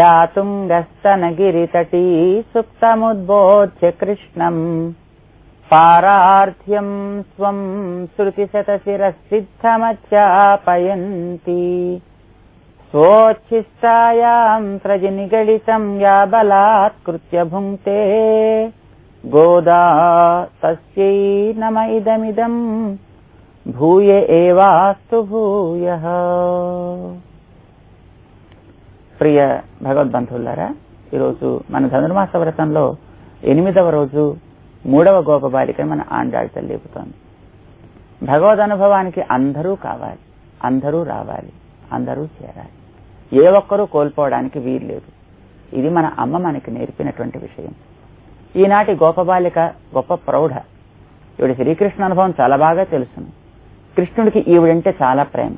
लातुङ्गस्तनगिरितटी सुप्तमुद्बोध्य कृष्णम्। पारार्थ्यम् स्वम् श्रुतिशतशिरःसिद्धमध्यापयन्ति। स्वोच्छिष्टायाम् प्रजनिगडितम् या बलात्कृत्य भुङ्क्ते गोदा तस्यै नम इदमिदम्। भूय एवास्तु भूयः। ప్రియ భగవద్బంధువులారా ఈరోజు మన ధనుర్మాస వ్రతంలో ఎనిమిదవ రోజు మూడవ గోపబాలికని మన ఆండాళ్ తల్లిపుతోంది భగవద్ అనుభవానికి అందరూ కావాలి అందరూ రావాలి అందరూ చేరాలి. ఏ ఒక్కరూ కోల్పోవడానికి వీల్లేదు ఇది మన అమ్మ మనకి నేర్పినటువంటి విషయం. ఈనాటి గోపబాలిక గొప్ప ప్రౌఢ. ఈవిడ శ్రీకృష్ణ అనుభవం చాలా బాగా తెలుసును. కృష్ణుడికి ఈవిడంటే చాలా ప్రేమ.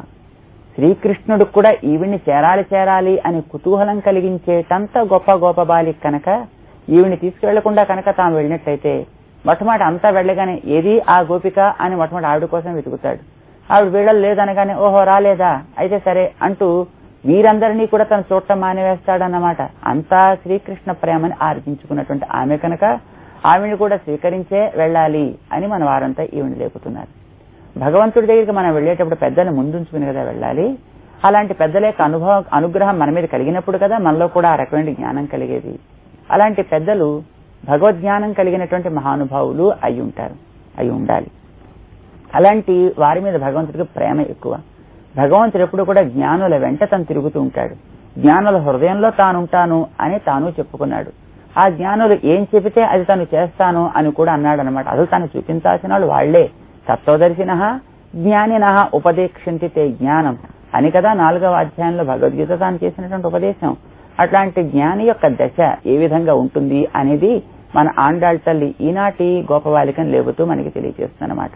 శ్రీకృష్ణుడు కూడా ఈవిని చేరాలి చేరాలి అని కుతూహలం కలిగించేటంత గొప్ప గొప్ప బాలి కనుక ఈవిని తీసుకువెళ్ళకుండా కనుక తాము వెళ్ళినట్టయితే మొట్టమొదటి అంతా వెళ్ళగానే ఏది ఆ గోపిక అని మొట్టమొదటి ఆవిడ కోసం వెతుకుతాడు. ఆవిడ వీళ్ళలు లేదనగానే ఓహో రాలేదా? అయితే సరే అంటూ వీరందరినీ కూడా తను చూడటం మానివేస్తాడన్నమాట. అంతా శ్రీకృష్ణ ప్రేమని ఆర్జించుకున్నటువంటి ఆమె కనుక ఆవిని కూడా స్వీకరించే వెళ్ళాలి అని మన వారంతా ఈవిని లేపుతున్నారు. భగవంతుడి దగ్గరికి మనం వెళ్ళేటప్పుడు పెద్దలు ముందుంచుకుని కదా వెళ్ళాలి? అలాంటి పెద్దల యొక్క అనుభవం అనుగ్రహం మన మీద కలిగినప్పుడు కదా మనలో కూడా ఆ రకమైన జ్ఞానం కలిగేది. అలాంటి పెద్దలు భగవద్జ్ఞానం కలిగినటువంటి మహానుభావులు అయి ఉంటారు అయి ఉండాలి. అలాంటి వారి మీద భగవంతుడికి ప్రేమ ఎక్కువ. భగవంతుడు ఎప్పుడు కూడా జ్ఞానుల వెంట తను తిరుగుతూ ఉంటాడు. జ్ఞానుల హృదయంలో తానుంటాను అని తాను చెప్పుకున్నాడు. ఆ జ్ఞానులు ఏం చెబితే అది తను చేస్తాను అని కూడా అన్నాడు అనమాట అసలు తను చూపించాల్సిన వాళ్ళు వాళ్ళే తత్వదర్శిన జ్ఞానిన ఉపదేక్షంతి తే జ్ఞానం అని కదా నాలుగవ అధ్యాయంలో భగవద్గీత తాను చేసినటువంటి ఉపదేశం. అట్లాంటి జ్ఞాని యొక్క దశ ఏ విధంగా ఉంటుంది అనేది మన ఆండాళ్ తల్లి ఈనాటి గోపబాలికను లేపుతూ మనకి తెలియజేస్తుందన్నమాట.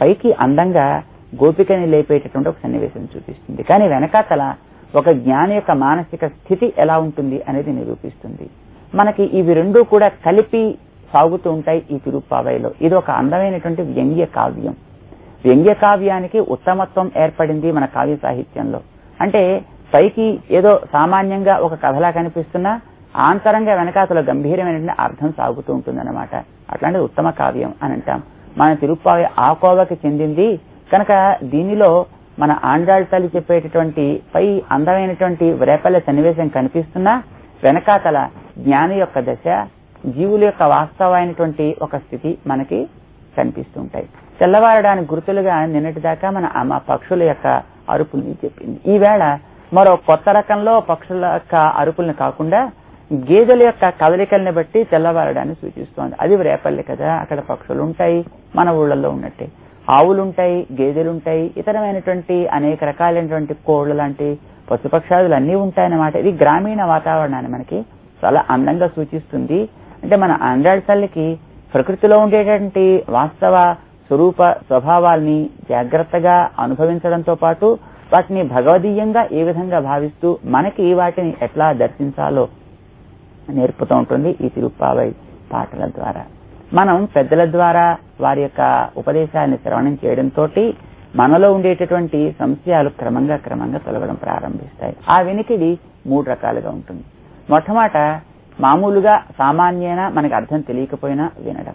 పైకి అందంగా గోపికని లేపేటటువంటి ఒక సన్నివేశం చూపిస్తుంది. కానీ వెనకాతల ఒక జ్ఞాని యొక్క మానసిక స్థితి ఎలా ఉంటుంది అనేది నిరూపిస్తుంది. మనకి ఇవి రెండూ కూడా కలిపి సాగుతూ ఉంటాయి ఈ తిరుప్పావైలో. ఇది ఒక అందమైనటువంటి వ్యంగ్య కావ్యం. వ్యంగ్య కావ్యానికి ఉత్తమత్వం ఏర్పడింది మన కావ్య సాహిత్యంలో. అంటే పైకి ఏదో సామాన్యంగా ఒక కథలా కనిపిస్తున్నా ఆంతరంగా వెనకాతల గంభీరమైనటువంటి అర్థం సాగుతూ ఉంటుందన్నమాట. అట్లాంటిది ఉత్తమ కావ్యం అని అంటాం. మన తిరుప్పావి ఆకోవకి చెందింది కనుక దీనిలో మన ఆండాళ్ తల్లి చెప్పేటటువంటి పై అందమైనటువంటి వ్రేపల్లె సన్నివేశం కనిపిస్తున్నా వెనకాతల జ్ఞాని యొక్క దశ జీవుల యొక్క వాస్తవమైనటువంటి ఒక స్థితి మనకి కనిపిస్తుంటాయి. తెల్లవారడానికి గుర్తులుగా నిన్నటి దాకా మన అమ్మ పక్షుల యొక్క అరుపుల్ని చెప్పింది. ఈవేళ మరో కొత్త రకంలో పక్షుల యొక్క అరుపుల్ని కాకుండా గేదెల యొక్క కదలికల్ని బట్టి తెల్లవారడాన్ని సూచిస్తోంది. అది రేపల్లి కదా అక్కడ పక్షులు ఉంటాయి మన ఊళ్ళల్లో ఉన్నట్టే. ఆవులుంటాయి గేదెలుంటాయి ఇతరమైనటువంటి అనేక రకాలైనటువంటి కోళ్ళ లాంటి పశుపక్షాదులు అన్నీ ఉంటాయన్నమాట. ఇది గ్రామీణ వాతావరణాన్ని మనకి చాలా అందంగా సూచిస్తుంది. అంటే మన ఆండ్రాయిడ్ తల్లికి ప్రకృతిలో ఉండేటువంటి వాస్తవ స్వరూప స్వభావాల్ని జాగ్రత్తగా అనుభవించడంతో పాటు వాటిని భగవదీయంగా ఏ విధంగా భావిస్తూ మనకి వాటిని ఎట్లా దర్శించాలో నేర్పుతూ ఉంటుంది ఈ తిరుప్పావై పాటల ద్వారా. మనం పెద్దల ద్వారా వారి యొక్క ఉపదేశాన్ని శ్రవణం చేయడంతో మనలో ఉండేటటువంటి సంశయాలు క్రమంగా క్రమంగా తొలగడం ప్రారంభిస్తాయి. ఆ వినికిడి మూడు రకాలుగా ఉంటుంది. మొట్టమొదట మామూలుగా సామాన్యన మనకు అర్థం తెలియకపోయినా వినడం.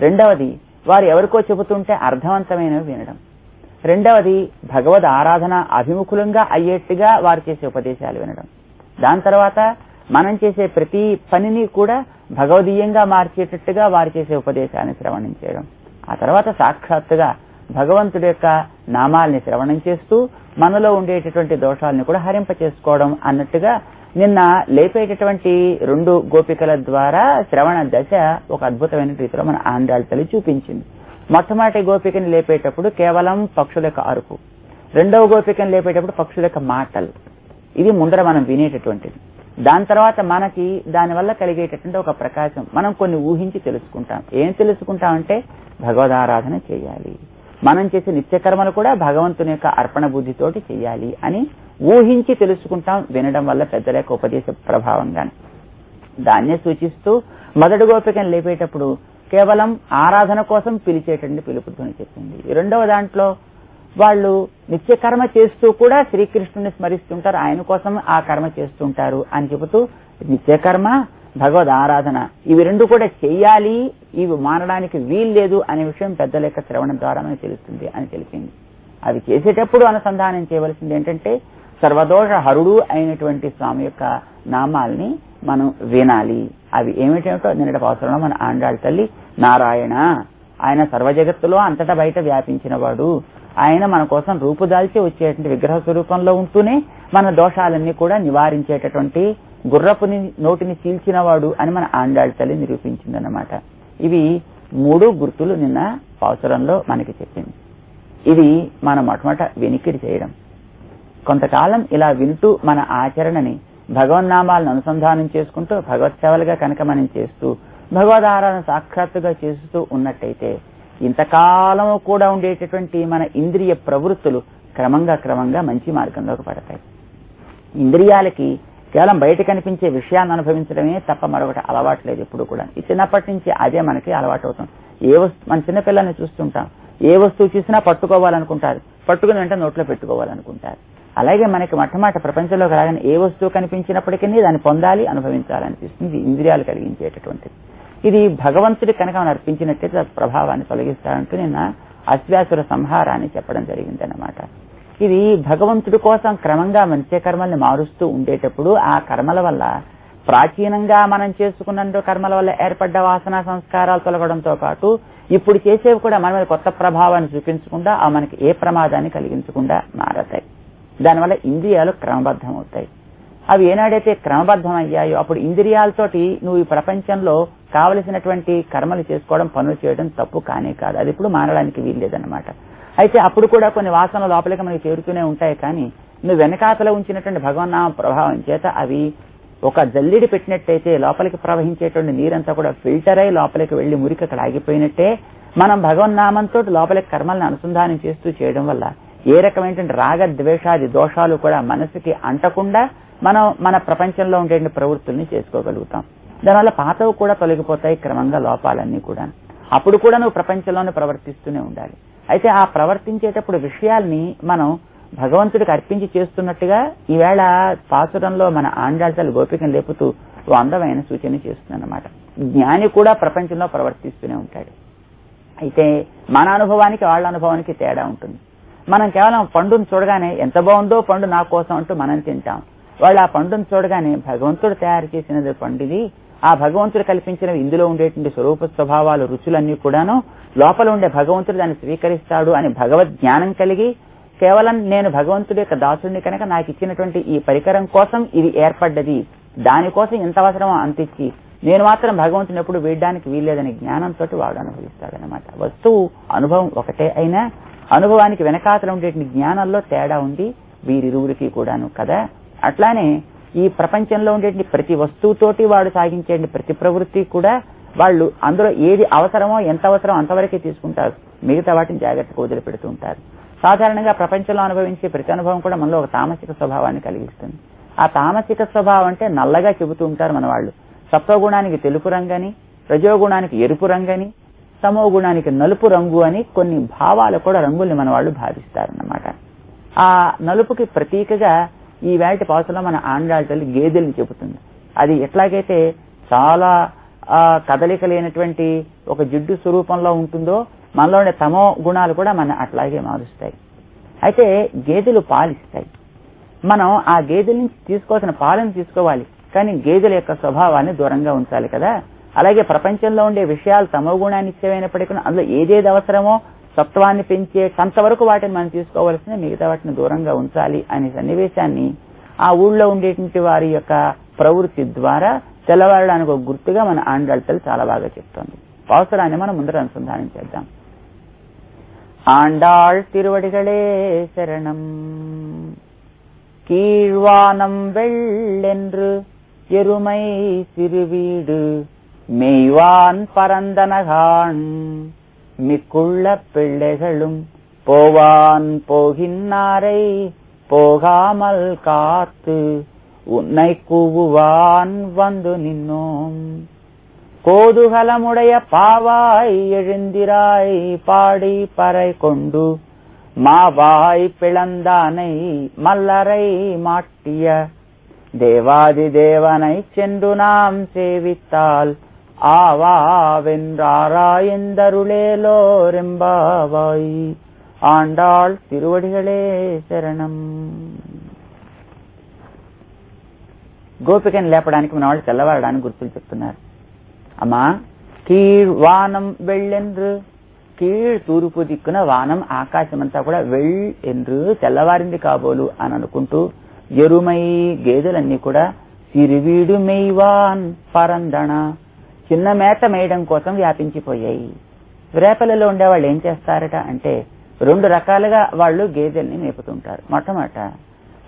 రెండవది వారు ఎవరికో చెబుతుంటే అర్థవంతమైనవి వినడం. రెండవది భగవద్ ఆరాధన అభిముఖులంగా అయ్యేట్టుగా వారు చేసే ఉపదేశాలు వినడం. దాని తర్వాత మనం చేసే ప్రతి పనిని కూడా భగవదీయంగా మార్చేటట్టుగా వారు చేసే ఉపదేశాన్ని శ్రవణం చేయడం. ఆ తర్వాత సాక్షాత్తుగా భగవంతుడి యొక్క నామాల్ని శ్రవణం చేస్తూ మనలో ఉండేటటువంటి దోషాలను కూడా హరింప చేసుకోవడం అన్నట్టుగా నిన్న లేపేటటువంటి రెండు గోపికల ద్వారా శ్రవణ దశ ఒక అద్భుతమైన రీతిలో మన ఆంధ్రాలు తల్లి చూపించింది. మొట్టమొదటి గోపికని లేపేటప్పుడు కేవలం పక్షుల యొక్క అరుపు. రెండవ గోపికను లేపేటప్పుడు పక్షుల యొక్క మాటలు. ఇది ముందర మనం వినేటటువంటిది. దాని తర్వాత మనకి దానివల్ల కలిగేటటువంటి ఒక ప్రకాశం మనం కొన్ని ఊహించి తెలుసుకుంటాం. ఏం తెలుసుకుంటామంటే భగవదారాధన చేయాలి. మనం చేసే నిత్యకర్మలు కూడా భగవంతుని యొక్క అర్పణ బుద్ధితోటి చేయాలి అని ఊహించి తెలుసుకుంటాం వినడం వల్ల పెద్దల యొక్క ఉపదేశ ప్రభావంగాను దాన్నే సూచిస్తూ మొదటి గోపికను లేపేటప్పుడు కేవలం ఆరాధన కోసం పిలిచేటటువంటి పిలుపుధ్వని చెప్పింది. రెండవ దాంట్లో వాళ్ళు నిత్యకర్మ చేస్తూ కూడా శ్రీకృష్ణుని స్మరిస్తుంటారు ఆయన కోసం ఆ కర్మ చేస్తుంటారు అని చెబుతూ నిత్యకర్మ భగవద్ ఆరాధన. ఇవి రెండు కూడా చెయ్యాలి ఇవి మానడానికి వీల్లేదు అనే విషయం పెద్దల యొక్క శ్రవణం ద్వారా మనకు తెలుస్తుంది అని తెలిపింది. అవి చేసేటప్పుడు అనుసంధానం చేయవలసింది ఏంటంటే సర్వదోష హరుడు అయినటువంటి స్వామి యొక్క నామాల్ని మనం వినాలి. అవి ఏమిటేమిటో నిన్నటి అవసరంలో మన ఆండాళ్ళ తల్లి నారాయణ. ఆయన సర్వ జగత్తులో అంతటా బయట వ్యాపించినవాడు. ఆయన మన కోసం రూపుదాల్చి వచ్చేటువంటి విగ్రహ స్వరూపంలో ఉంటూనే మన దోషాలన్నీ కూడా నివారించేటటువంటి గుర్రపుని నోటిని చీల్చినవాడు అని మన ఆండాళ్ళ తల్లి నిరూపించిందన్నమాట. ఇవి మూడు గుర్తులు నిన్న అవసరంలో మనకి చెప్పింది. ఇది మన మొట్టమొదట వెనికిడి చేయడం. కొంతకాలం ఇలా వింటూ మన ఆచరణని భగవన్నామాలను అనుసంధానం చేసుకుంటూ భగవత్ సేవలుగా కనుక మనం చేస్తూ భగవదారాధన సాక్షాత్తుగా చేస్తూ ఉన్నట్టయితే ఇంతకాలం కూడా ఉండేటటువంటి మన ఇంద్రియ ప్రవృత్తులు క్రమంగా క్రమంగా మంచి మార్గంలోకి పడతాయి. ఇంద్రియాలకి కేవలం బయట కనిపించే విషయాన్ని అనుభవించడమే తప్ప మరొకటి అలవాటు లేదు ఎప్పుడు కూడా. చిన్నప్పటి నుంచి అదే మనకి అలవాటు అవుతుంది ఏ వస్తు మన చిన్నపిల్లల్ని చూస్తుంటాం. ఏ వస్తువు చూసినా పట్టుకోవాలనుకుంటారు. పట్టుకుని వెంటనే నోట్లో పెట్టుకోవాలనుకుంటారు. అలాగే మనకి మొట్టమొదటి ప్రపంచంలోకి రాగానే ఏ వస్తువు కనిపించినప్పటికీ దాన్ని పొందాలి అనుభవించాలనిపిస్తుంది. ఇంద్రియాలు కలిగించేటటువంటిది. ఇది భగవంతుడి కనుక మనం అర్పించినట్టయితే ప్రభావాన్ని తొలగిస్తారంటూ నిన్న అశ్వాసుర సంహారాన్ని చెప్పడం జరిగిందన్నమాట. ఇది భగవంతుడి కోసం క్రమంగా మంచి కర్మల్ని మారుస్తూ ఉండేటప్పుడు ఆ కర్మల వల్ల ప్రాచీనంగా మనం చేసుకున్న కర్మల వల్ల ఏర్పడ్డ వాసన సంస్కారాలు తొలగడంతో పాటు ఇప్పుడు చేసేవి కూడా మన మీద కొత్త ప్రభావాన్ని చూపించకుండా ఆ మనకి ఏ ప్రమాదాన్ని కలిగించకుండా మారతాయి. దానివల్ల ఇంద్రియాలు క్రమబద్ధం అవుతాయి అవి ఏనాడైతే క్రమబద్ధం అయ్యాయో అప్పుడు ఇంద్రియాలతోటి నువ్వు ఈ ప్రపంచంలో కావలసినటువంటి కర్మలు చేసుకోవడం పనులు చేయడం తప్పు కానే కాదు. అది ఇప్పుడు మారడానికి వీల్లేదన్నమాట. అయితే అప్పుడు కూడా కొన్ని వాసనలు లోపలికి మనకి చేరుతూనే ఉంటాయి కానీ నువ్వు వెనకాతల ఉంచినటువంటి భగవన్నామ ప్రభావం చేత అవి ఒక జల్లిడి పెట్టినట్టయితే లోపలికి ప్రవహించేటువంటి నీరంతా కూడా ఫిల్టర్ అయి లోపలికి వెళ్ళి మురికి అక్కడ ఆగిపోయినట్టే మనం భగవన్నామంతో లోపలికి కర్మల్ని అనుసంధానం చేస్తూ చేయడం వల్ల ఏ రకమైనటువంటి రాగ ద్వేషాది దోషాలు కూడా మనసుకి అంటకుండా మనం మన ప్రపంచంలో ఉండేటువంటి ప్రవృత్తుల్ని చేసుకోగలుగుతాం. దానివల్ల పాతవి కూడా తొలగిపోతాయి క్రమంగా లోపాలన్నీ కూడా. అప్పుడు కూడా నువ్వు ప్రపంచంలోనే ప్రవర్తిస్తూనే ఉండాలి. అయితే ఆ ప్రవర్తించేటప్పుడు విషయాల్ని మనం భగవంతుడికి అర్పించి చేస్తున్నట్టుగా ఈవేళ పాసురంలో మన ఆండాళ్తలు గోపికను లేపుతూ ఓ అందమైన సూచన చేస్తుందన్నమాట జ్ఞాని కూడా ప్రపంచంలో ప్రవర్తిస్తూనే ఉంటాడు. అయితే మన అనుభవానికి వాళ్ళ అనుభవానికి తేడా ఉంటుంది. మనం కేవలం పండును చూడగానే ఎంత బాగుందో పండు నా కోసం అంటూ మనం తింటాం. వాళ్ళు ఆ పండును చూడగానే భగవంతుడు తయారు చేసినది పండుది ఆ భగవంతుడు కల్పించినవి ఇందులో ఉండేటువంటి స్వరూప స్వభావాలు రుచులన్నీ కూడాను లోపల ఉండే భగవంతుడు దాన్ని స్వీకరిస్తాడు అని భగవద్ జ్ఞానం కలిగి కేవలం నేను భగవంతుడి యొక్క దాసుడిని కనుక నాకు ఇచ్చినటువంటి ఈ పరికరం కోసం ఇది ఏర్పడ్డది. దానికోసం ఎంత అవసరమో అంతిచ్చి నేను మాత్రం భగవంతుని ఎప్పుడు వీడడానికి వీల్లేదని జ్ఞానంతో వాడు అనుభవిస్తాడనమాట వస్తువు అనుభవం ఒకటే అయినా అనుభవానికి వెనకాతల ఉండేటువంటి జ్ఞానంలో తేడా ఉంది వీరిరువురికి కూడాను కదా. అట్లానే ఈ ప్రపంచంలో ఉండేటువంటి ప్రతి వస్తువుతోటి వాడు సాగించే ప్రతి ప్రవృత్తి కూడా వాళ్ళు అందులో ఏది అవసరమో ఎంత అవసరమో అంతవరకే తీసుకుంటారు. మిగతా వాటిని జాగ్రత్తగా వదిలిపెడుతూ ఉంటారు. సాధారణంగా ప్రపంచంలో అనుభవించే ప్రతి అనుభవం కూడా మనలో ఒక తామసిక స్వభావాన్ని కలిగిస్తుంది. ఆ తామసిక స్వభావం అంటే నల్లగా చెబుతూ ఉంటారు మన వాళ్ళు సత్వగుణానికి తెలుపు రంగని రజోగుణానికి ఎరుపు రంగని తమో గుణానికి నలుపు రంగు అని కొన్ని భావాలు కూడా రంగుల్ని మన వాళ్ళు భావిస్తారన్నమాట. ఆ నలుపుకి ప్రతీకగా ఈ వేటి పాసులో మన ఆండాళ్ళ తల్లి గేదెల్ని చెబుతుంది. అది ఎట్లాగైతే చాలా కదలిక లేనటువంటి ఒక జిడ్డు స్వరూపంలో ఉంటుందో మనలో ఉండే తమో గుణాలు కూడా మన అట్లాగే మారుస్తాయి. అయితే గేదెలు పాలిస్తాయి. మనం ఆ గేదెల నుంచి తీసుకోవాల్సిన పాలను తీసుకోవాలి. కానీ గేదెల యొక్క స్వభావాన్ని దూరంగా ఉంచాలి కదా. అలాగే ప్రపంచంలో ఉండే విషయాలు తమో గుణాన్ని ఇచ్చేవైనప్పటికీ అందులో ఏదేది అవసరమో సత్వాన్ని పెంచే కొంతవరకు వాటిని మనం తీసుకోవాల్సిన మిగతా వాటిని దూరంగా ఉంచాలి అనే సన్నివేశాన్ని ఆ ఊళ్ళో ఉండేటువంటి వారి యొక్క ప్రవృత్తి ద్వారా తెల్లవారడానికి ఒక గుర్తుగా మన ఆండాళ్ళతలు చాలా బాగా చెప్తోంది అవసరాన్ని మనం ముందర అనుసంధానం చేద్దాం ஆண்டாள் திருவடிகளே சரணம் கீழ்வானம் வெள்ளென்று எருமை சிறுவீடு மெய்வான் பரந்தனகான் மிக்குள்ள பிள்ளைகளும் போவான் போகின்னாரை போகாமல் காத்து உன்னை கூவுவான் வந்து நின்னோம். கோதுகலமுடைய பாவாய் எழுந்திராய் பாடி பறை கொண்டு மாவாய் பிளந்தானை மல்லரை மாட்டிய. தேவாதி தேவனை சென்று நாம் சேவித்தால் ஆவாவென்றாராயந்தருளேலோரெம்பாவாய். ஆண்டாள் திருவடிகளே శరణం గోపికను లేపడానికి మన వాళ్ళు తెల్లవారడానికి గుర్తులు చెప్తున్నారు అమ్మా కీళ్ వానం వెళ్ళెన్రు కీళ్ తూర్పు దిక్కున వానం ఆకాశమంతా కూడా వెళ్ళెన్రు తెల్లవారింది కాబోలు అని అనుకుంటూ ఎరుమై గేదెలన్నీ కూడా సిరివీడు మెయ్వాన్ పరందణ చిన్న మేత మేయడం కోసం వ్యాపించిపోయాయి. రేపలలో ఉండే వాళ్ళు ఏం చేస్తారట అంటే రెండు రకాలుగా వాళ్ళు గేదెల్ని మేపుతుంటారు. మొట్టమొదట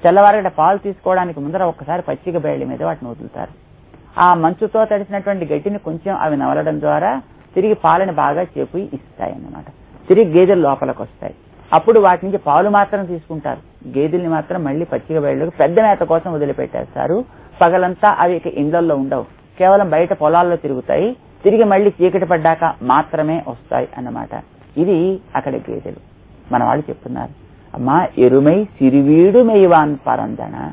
తెల్లవారగట పాలు తీసుకోవడానికి ముందర ఒక్కసారి పచ్చిక బయళ్ళ మీద వాటిని వదులుతారు. ఆ మంచుతో తడిసినటువంటి గడ్డిని కొంచెం అవి నవలడం ద్వారా తిరిగి పాలని బాగా చేపి ఇస్తాయి అన్నమాట తిరిగి గేదెలు లోపలికి వస్తాయి అప్పుడు వాటి నుంచి పాలు మాత్రం తీసుకుంటారు. గేదెల్ని మాత్రం మళ్ళీ పచ్చిక బయళ్ళకు పెద్ద మేత కోసం వదిలిపెట్టేస్తారు. పగలంతా అవి ఇక ఇండ్లలో ఉండవు. కేవలం బయట పొలాల్లో తిరుగుతాయి తిరిగి మళ్ళీ చీకటి పడ్డాక మాత్రమే వస్తాయి అన్నమాట. ఇది అక్కడ గేదెలు. మన వాళ్ళు చెప్తున్నారు. అమ్మా ఎరుమై సిరివీడు మెయ్యవాన్ పరందన.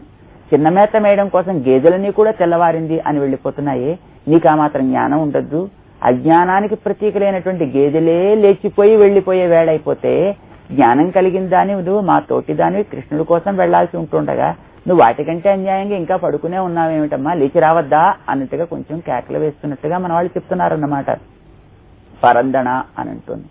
చిన్న మేత మేయడం కోసం గేదెలని కూడా తెల్లవారింది అని వెళ్ళిపోతున్నాయి. నీకు ఆ మాత్రం జ్ఞానం ఉండద్దు. అజ్ఞానానికి ప్రతీకలైనటువంటి గేదెలే లేచిపోయి వెళ్ళిపోయే వేళైపోతే జ్ఞానం కలిగిన దాని నువ్వు మా తోటి దానివి కృష్ణుడి కోసం వెళ్ళాల్సి ఉంటుండగా నువ్వు వాటికంటే అన్యాయంగా ఇంకా పడుకునే ఉన్నావేమిటమ్మా? లేచి రావద్దా? అన్నట్టుగా కొంచెం కేకలు వేస్తున్నట్టుగా మన వాళ్ళు చెప్తున్నారన్నమాట. పరందణ అని అంటుంది.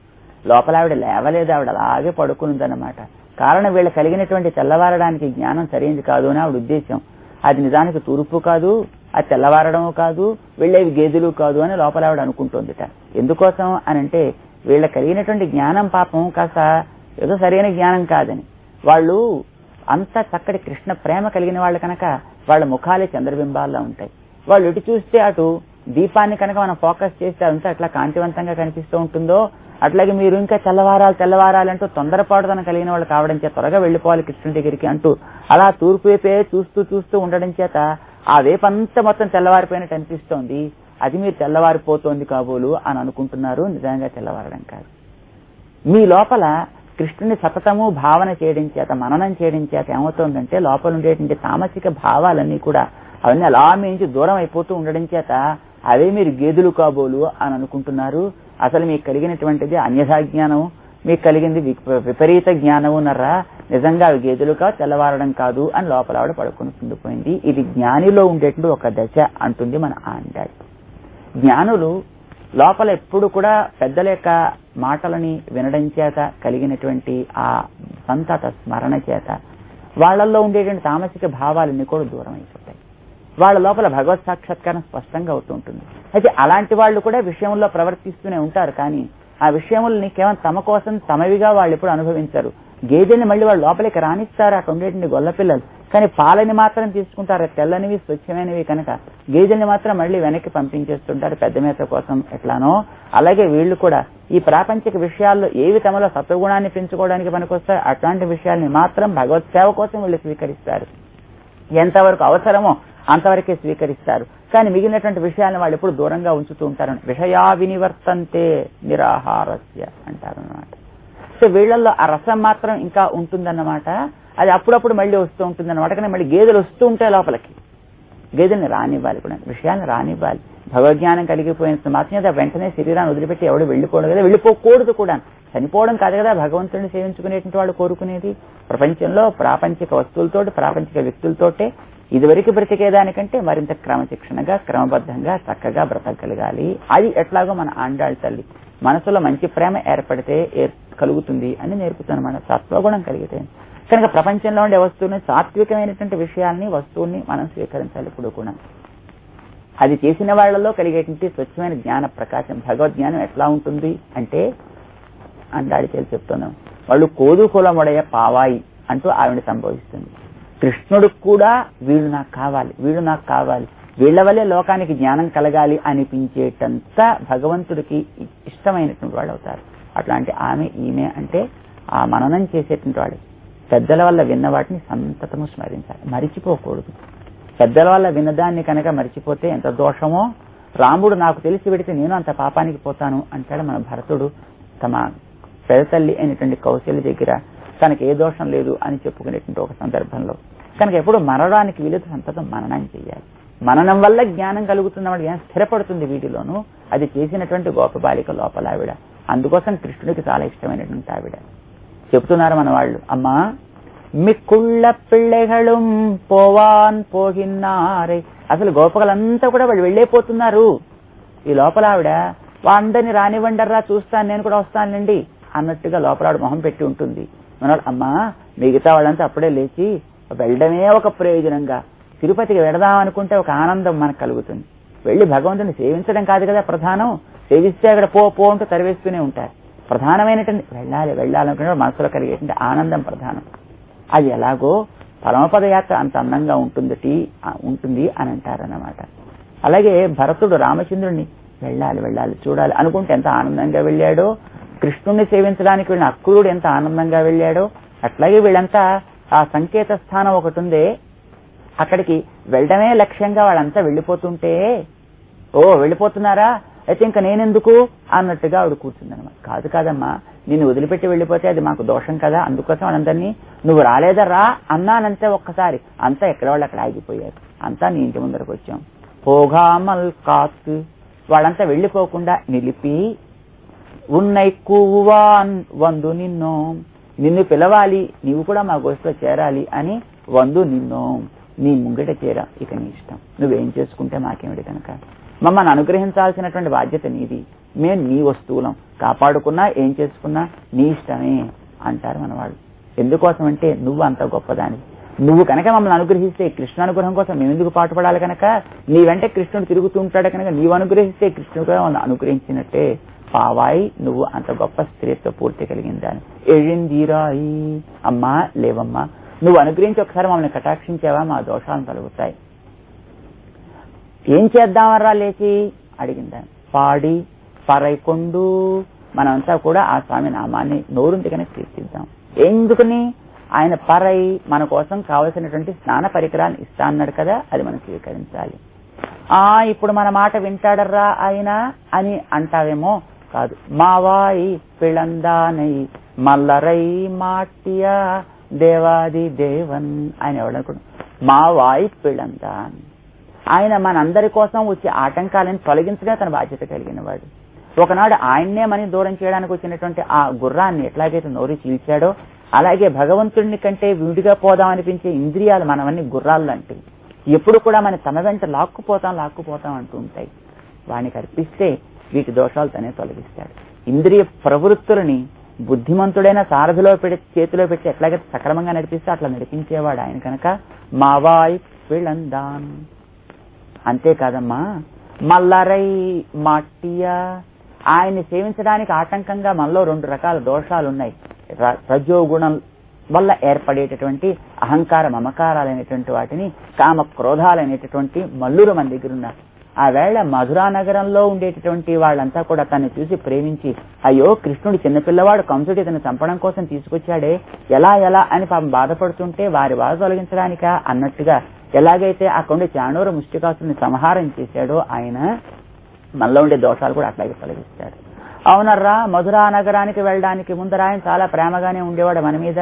లోపల ఆవిడ లేవలేదు ఆవిడ అలాగే పడుకునిందన్నమాట. కారణం వీళ్ళ కలిగినటువంటి తెల్లవారడానికి జ్ఞానం సరైనది కాదు అని ఆవిడ ఉద్దేశం. అది నిజానికి తూర్పు కాదు అది తెల్లవారడము కాదు వీళ్ళేవి గేదెలు కాదు అని లోపల ఆవిడ అనుకుంటుందిట. ఎందుకోసం అని అంటే వీళ్ళ కలిగినటువంటి జ్ఞానం పాపం కాస్త ఏదో సరైన జ్ఞానం కాదని. వాళ్ళు అంత చక్కటి కృష్ణ ప్రేమ కలిగిన వాళ్ళు కనుక వాళ్ళ ముఖాలే చంద్రబింబాల్లో ఉంటాయి. వాళ్ళు ఇటు చూస్తే అటు దీపాన్ని కనుక మనం ఫోకస్ చేస్తే అంతా అట్లా కాంతివంతంగా కనిపిస్తూ ఉంటుందో అట్లాగే మీరు ఇంకా తెల్లవారాలు తెల్లవారాలంటూ తొందరపాటుదన కలిగిన వాళ్ళు కావడం చేత త్వరగా వెళ్ళిపోవాలి కృష్ణుడి దగ్గరికి అంటూ అలా తూర్పు వైపే చూస్తూ చూస్తూ ఉండడం చేత ఆ వేపంతా మొత్తం తెల్లవారిపోయినట్టు అనిపిస్తోంది. అది మీరు తెల్లవారిపోతోంది కాబోలు అని అనుకుంటున్నారు. నిజంగా తెల్లవారడం కాదు. మీ లోపల కృష్ణుని సతతము భావన చేయడం చేత మననం చేయడం చేత ఏమవుతుందంటే లోపల ఉండేటువంటి తామసిక భావాలన్నీ కూడా అవన్నీ అలా మీ నుంచి దూరం అయిపోతూ ఉండడం చేత అవే మీరు గేదెలు కాబోలు అని అనుకుంటున్నారు. అసలు మీకు కలిగినటువంటిది అన్యథా జ్ఞానం మీకు కలిగింది వి- విపరీత జ్ఞానము నర్రా. నిజంగా అవి గేదెలు కాదు తెల్లవారడం కాదు అని లోపల ఆవిడ పడుకుని పోయింది ఇది జ్ఞానిలో ఉండేటువంటి ఒక దశ అంటుంది మన ఆండాయి. జ్ఞానులు లోపల ఎప్పుడు కూడా పెద్దల యొక్క మాటలని వినడం చేత కలిగినటువంటి ఆ సంతత స్మరణ చేత వాళ్ళల్లో ఉండేటువంటి తామసిక భావాలన్నీ కూడా దూరం అయిపోతాయి. వాళ్ళ లోపల భగవత్ సాక్షాత్కారం స్పష్టంగా అవుతూ ఉంటుంది. అయితే అలాంటి వాళ్ళు కూడా విషయంలో ప్రవర్తిస్తూనే ఉంటారు కానీ ఆ విషయముల్ని కేవలం తమ కోసం తమవిగా వాళ్ళు ఎప్పుడు అనుభవించరు. గేదెని మళ్ళీ వాళ్ళు లోపలికి రాణిస్తారు అక్కడ ఉండేటువంటి గొల్ల పిల్లలు కానీ పాలని మాత్రం తీసుకుంటారు తెల్లనివి స్వచ్ఛమైనవి కనుక. గేదెల్ని మాత్రం మళ్ళీ వెనక్కి పంపించేస్తుంటారు పెద్ద మేత కోసం ఎట్లానో. అలాగే వీళ్ళు కూడా ఈ ప్రాపంచిక విషయాల్లో ఏవి తమలో సత్వగుణాన్ని పెంచుకోవడానికి పనికొస్తాయి అట్లాంటి విషయాల్ని మాత్రం భగవత్ సేవ కోసం వీళ్ళు స్వీకరిస్తారు. ఎంతవరకు అవసరమో అంతవరకే స్వీకరిస్తారు. కానీ మిగిలినటువంటి విషయాలను వాళ్ళు ఎప్పుడు దూరంగా ఉంచుతూ ఉంటారు విషయా వినివర్తంతే నిరాహారస్య అంటారు అన్నమాట సో వీళ్ళల్లో ఆ రసం మాత్రం ఇంకా ఉంటుందన్నమాట. అది అప్పుడప్పుడు మళ్ళీ వస్తూ ఉంటుందన్నమాట. కానీ మళ్ళీ గేదెలు వస్తూ ఉంటాయి లోపలికి. గేదెల్ని రానివ్వాలి కూడా విషయాన్ని రానివ్వాలి. భగవజ్ఞానం కలిగిపోయిన మాత్రం కదా వెంటనే శరీరాన్ని వదిలిపెట్టి ఎవడు వెళ్ళిపోవడం కదా వెళ్ళిపోకూడదు కూడా. చనిపోవడం కాదు కదా భగవంతుడిని సేవించుకునేటువంటి వాళ్ళు కోరుకునేది. ప్రపంచంలో ప్రాపంచిక వస్తువులతోటి ప్రాపంచిక వ్యక్తులతోటే ఇదివరకు బ్రతికేదానికంటే మరింత క్రమశిక్షణగా క్రమబద్ధంగా చక్కగా బ్రతకగలగాలి. అది ఎట్లాగో మన ఆండాళ్ళ తల్లి. మనసులో మంచి ప్రేమ ఏర్పడితే కలుగుతుంది అని నేర్పుతాను మన సత్వగుణం కలిగితే. కనుక ప్రపంచంలో ఉండే వస్తువుని సాత్వికమైనటువంటి విషయాల్ని వస్తువుని మనం స్వీకరించాలి ఇప్పుడు కూడా. అది చేసిన వాళ్ళలో కలిగేటువంటి స్వచ్ఛమైన జ్ఞాన ప్రకాశం భగవద్జ్ఞానం ఎట్లా ఉంటుంది అంటే అంటాడు చేసి చెప్తున్నాం. వాళ్ళు కోదు కులముడయ పావాయి అంటూ ఆవిడ సంభవిస్తుంది కృష్ణుడికి కూడా వీళ్ళు నాకు కావాలి వీళ్ళు నాకు కావాలి వీళ్ళ వల్లే లోకానికి జ్ఞానం కలగాలి అనిపించేటంత భగవంతుడికి ఇష్టమైనటువంటి వాళ్ళు అవుతారు అట్లాంటి ఆమె ఈమె అంటే ఆ మననం చేసేటువంటి వాడు పెద్దల వల్ల విన్న వాటిని సంతతము స్మరించాలి. మరిచిపోకూడదు. పెద్దల వల్ల విన్నదాన్ని కనుక మరిచిపోతే ఎంత దోషమో రాముడు నాకు తెలిసి పెడితే నేను అంత పాపానికి పోతాను అంటాడు మన భరతుడు. తమ పెదతల్లి అయినటువంటి కౌశల్య దగ్గర తనకి ఏ దోషం లేదు అని చెప్పుకునేటువంటి ఒక సందర్భంలో. కనుక ఎప్పుడు మరణానికి వీలైతే సంతతం మననం చేయాలి. మననం వల్ల జ్ఞానం కలుగుతున్న వాడు జ్ఞానం స్థిరపడుతుంది వీటిలోనూ. అది చేసినటువంటి గోప బాలిక లోపల ఆవిడ. అందుకోసం కృష్ణుడికి చాలా ఇష్టమైనటువంటి ఆవిడ. చెప్తున్నారు మన వాళ్ళు అమ్మా మిక్కుళ్ళ పిళ్ళెగళం పోవాన్ పోగిన్నారే. అసలు గోపకలంతా కూడా వాళ్ళు వెళ్ళేపోతున్నారు. ఈ లోపల ఆవిడ అందరిని రానివ్వండర్రా చూస్తాను నేను కూడా వస్తానండి అన్నట్టుగా లోపల ఆవిడ మొహం పెట్టి ఉంటుంది. మన అమ్మా మిగతా వాళ్ళంతా అప్పుడే లేచి వెళ్ళడమే ఒక ప్రయోజనంగా. తిరుపతికి వెడదాం అనుకుంటే ఒక ఆనందం మనకు కలుగుతుంది. వెళ్ళి భగవంతుని సేవించడం కాదు కదా ప్రధానం. సేవిస్తే అక్కడ పో పో అంటూ తరివేస్తూనే ఉంటారు. ప్రధానమైనటువంటి వెళ్ళాలి వెళ్ళాలనుకుంటే మనసులో కలిగేటువంటి ఆనందం ప్రధానం. అది ఎలాగో పరమపద యాత్ర అంత అందంగా ఉంటుంది ఉంటుంది అని అంటారన్నమాట. అలాగే భరతుడు రామచంద్రుడిని వెళ్ళాలి వెళ్ళాలి చూడాలి అనుకుంటే ఎంత ఆనందంగా వెళ్ళాడో కృష్ణుణ్ణి సేవించడానికి వెళ్ళిన అక్రూరుడు ఎంత ఆనందంగా వెళ్ళాడో అట్లాగే వీళ్ళంతా ఆ సంకేత స్థానం ఒకటి ఉందే అక్కడికి వెళ్ళడమే లక్ష్యంగా వాళ్ళంతా వెళ్ళిపోతుంటే ఓ వెళ్ళిపోతున్నారా? అయితే ఇంకా నేనెందుకు? అన్నట్టుగా ఆవిడ కూర్చుందనమాట కాదు కాదమ్మా నిన్ను వదిలిపెట్టి వెళ్ళిపోతే అది మాకు దోషం కదా అందుకోసం వాళ్ళందరినీ నువ్వు రాలేదా రా అన్నానంతే ఒక్కసారి. అంతా ఎక్కడ వాళ్ళు అక్కడ ఆగిపోయారు. అంతా నీ ఇంటి ముందరకు వచ్చాం. పోగామల్ కాత్. వాళ్ళంతా వెళ్ళిపోకుండా నిలిపి ఉన్నైక్కువాన్ వందు నిన్నో. నిన్ను పిలవాలి నీవు కూడా మా గోష్ఠిలో చేరాలి అని వందు నిన్నో. నీ ముంగట చేరా ఇక నీ ఇష్టం. నువ్వేం చేసుకుంటే మాకేమిటి కనుక? మమ్మల్ని అనుగ్రహించాల్సినటువంటి బాధ్యత నీది. మేము నీ వస్తువులం. కాపాడుకున్నా ఏం చేసుకున్నా నీ ఇష్టమే అంటారు మనవాళ్ళు. ఎందుకోసం అంటే నువ్వు అంత గొప్పదాని నువ్వు కనుక మమ్మల్ని అనుగ్రహిస్తే కృష్ణ అనుగ్రహం కోసం మేము ఎందుకు పాటుపడాలి కనుక? నీ వెంట కృష్ణుడు తిరుగుతూ ఉంటాడు కనుక నీవు అనుగ్రహిస్తే కృష్ణుడు కూడా మమ్మల్ని అనుగ్రహించినట్టే. పావాయి నువ్వు అంత గొప్ప స్త్రీత్వ పూర్తి కలిగిందని. ఎழிందిరాయి అమ్మా లేవమ్మా. నువ్వు అనుగ్రహించి ఒకసారి మమ్మల్ని కటాక్షించావా? మా దోషాలను కలుగుతాయి ఏం చేద్దామరా లేచి? అడిగిందా. పాడి పరైకొండు మనమంతా కూడా ఆ స్వామి నామాన్ని నోరుంటి కీర్తిద్దాం. ఎందుకని? ఆయన పరై మన కోసం కావలసినటువంటి స్నాన పరికరాన్ని ఇస్తా అన్నాడు కదా అది మనం స్వీకరించాలి. ఆ ఇప్పుడు మన మాట వింటాడర్రా ఆయన అని అంటావేమో కాదు. మావాయి పిళందానై మల్లరై మాటియా దేవాది దేవన్ ఆయన మా మావాయి పిళందాన్. ఆయన మనందరి కోసం వచ్చే ఆటంకాలను తొలగించగా తన బాధ్యత కలిగిన వాడు. ఒకనాడు ఆయన్నే మనం దూరం చేయడానికి వచ్చినటువంటి ఆ గుర్రాన్ని ఎట్లాగైతే నోరు చీల్చాడో అలాగే భగవంతుడిని కంటే విడిగా పోదాం అనిపించే ఇంద్రియాలు మనవన్నీ గుర్రాలు లాంటివి. ఎప్పుడు కూడా మన తన వెంట లాక్కుపోతాం లాక్కుపోతాం అంటూ ఉంటాయి. వానికి అర్పిస్తే వీటి దోషాలు తనే తొలగిస్తాడు. ఇంద్రియ ప్రవృత్తులని బుద్ధిమంతుడైన సారథిలో పెట్టి చేతిలో పెట్టి ఎట్లాగైతే సక్రమంగా నడిపిస్తే అట్లా నడిపించేవాడు ఆయన కనుక మావాయ్ పిళందాన్. అంతేకాదమ్మా మల్లరై మాటియా ఆయన్ని సేవించడానికి ఆటంకంగా మనలో రెండు రకాల దోషాలు ఉన్నాయి రజోగుణం వల్ల ఏర్పడేటటువంటి అహంకార మమకారాలైనటువంటి వాటిని కామ క్రోధాలైనటువంటి మల్లురు మన దగ్గర ఉన్నారు ఆ వేళ మధురా నగరంలో ఉండేటటువంటి వాళ్ళంతా కూడా తను చూసి ప్రేమించి అయ్యో కృష్ణుడు చిన్నపిల్లవాడు కంసుడి ఇతను చంపడం కోసం తీసుకొచ్చాడే ఎలా ఎలా అని పాపం బాధపడుతుంటే వారి బాధ తొలగించడానిక అన్నట్టుగా ఎలాగైతే ఆ కొండ ముష్టికాసుని సంహారం చేశాడో ఆయన మనలో ఉండే దోషాలు కూడా అట్లాగే తొలగిస్తాడు. అవునర్రా మధురా నగరానికి వెళ్ళడానికి ముందర ఆయన చాలా ప్రేమగానే ఉండేవాడు. మన మీద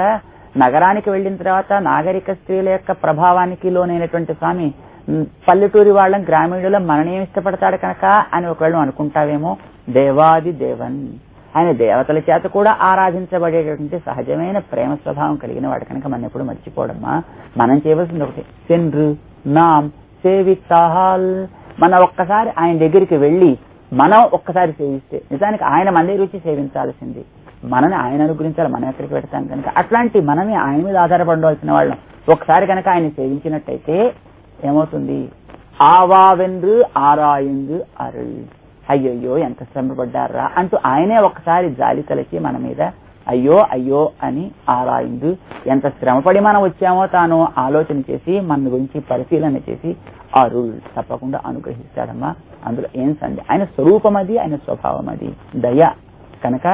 నగరానికి వెళ్ళిన తర్వాత నాగరిక స్త్రీల యొక్క ప్రభావానికి లోనైనటువంటి స్వామి పల్లెటూరి వాళ్ళం గ్రామీణులం మననేం ఇష్టపడతాడు కనుక అని ఒకవేళ అనుకుంటావేమో దేవాది దేవన్. ఆయన దేవతల చేత కూడా ఆరాధించబడేటటువంటి సహజమైన ప్రేమ స్వభావం కలిగిన వాడు కనుక మనం ఎప్పుడు మర్చిపోవడమా మనం చేయవలసింది ఒకటి. సెన్రు నామ్ సేవితాహాల్ మన ఒక్కసారి ఆయన దగ్గరికి వెళ్ళి మనం ఒక్కసారి సేవిస్తే నిజానికి ఆయన మన దగ్గర వచ్చి సేవించాల్సింది. మనని ఆయన అనుగ్రహించాలి మనం ఎక్కడికి పెడతాం కనుక. అట్లాంటి మనమే ఆయన మీద ఆధారపడవలసిన వాళ్ళం. ఒకసారి కనుక ఆయన సేవించినట్టయితే ఏమవుతుంది? ఆవావెందు ఆరాయిందు అరుள் అయ్యయ్యో ఎంత శ్రమపడ్డారా అంటూ ఆయనే ఒకసారి జాలి తలచి మన మీద అయ్యో అయ్యో అని ఆరాయిందు ఎంత శ్రమపడి మనం వచ్చామో తాను ఆలోచన చేసి మన గురించి పరిశీలన చేసి ఆ రూల్ తప్పకుండా అనుగ్రహిస్తాడమ్మా. అందులో ఏం సంది ఆయన స్వరూపం అది ఆయన స్వభావం అది. దయ. కనుక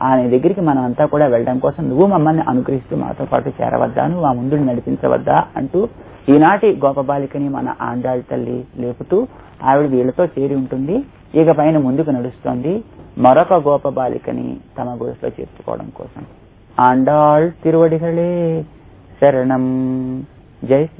ఆయన దగ్గరికి మనం అంతా కూడా వెళ్ళడం కోసం నువ్వు మమ్మల్ని అనుగ్రహిస్తూ మాతో పాటు చేరవద్దా నువ్వు ఆ ముందు నడిపించవద్దా అంటూ ఈనాటి గోపబాలికని మన ఆండాళ్ళ తల్లి లేపుతూ ఆవిడ వీళ్ళతో చేరి ఉంటుంది. ఇక పైన ముందుకు నడుస్తోంది మరొక గోప బాలికని తమ గుడిలో చేర్చుకోవడం కోసం. ఆండాళ్ తిరువడిగలే శరణం. జై